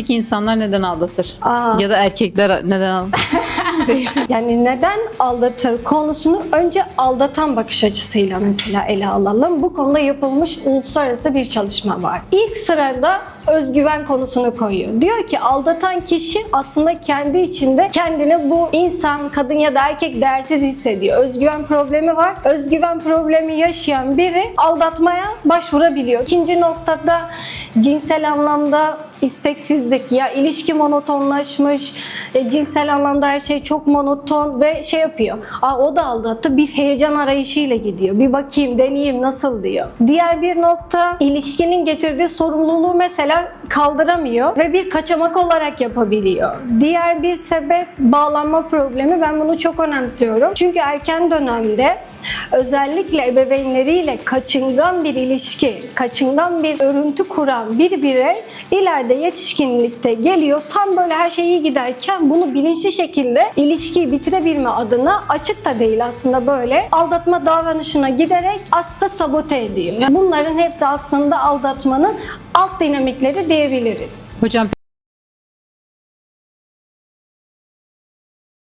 Peki insanlar neden aldatır? Aa. Ya da erkekler neden aldatır? Yani neden aldatır konusunu önce aldatan bakış açısıyla mesela ele alalım. Bu konuda yapılmış uluslararası bir çalışma var. İlk sırada özgüven konusunu koyuyor. Diyor ki aldatan kişi aslında kendi içinde kendini bu insan, kadın ya da erkek değersiz hissediyor. Özgüven problemi var. Özgüven problemi yaşayan biri aldatmaya başvurabiliyor. İkinci noktada cinsel anlamda isteksizlik ya ilişki monotonlaşmış, e, cinsel anlamda her şey çok monoton ve şey yapıyor. Aa o da aldattı. Bir heyecan arayışıyla gidiyor. Bir bakayım, deneyeyim nasıl diyor. Diğer bir nokta ilişkinin getirdiği sorumluluğu mesela kaldıramıyor ve bir kaçamak olarak yapabiliyor. Diğer bir sebep bağlanma problemi. Ben bunu çok önemsiyorum. Çünkü erken dönemde özellikle ebeveynleriyle kaçıngan bir ilişki, kaçıngan bir örüntü kuran bir birey ileride yetişkinlikte geliyor. Tam böyle her şey iyi giderken bunu bilinçli şekilde ilişkiyi bitirebilme adına açık da değil aslında böyle aldatma davranışına giderek aslında sabote ediyor. Bunların hepsi aslında aldatmanın alt dinamikleri diyebiliriz. Hocam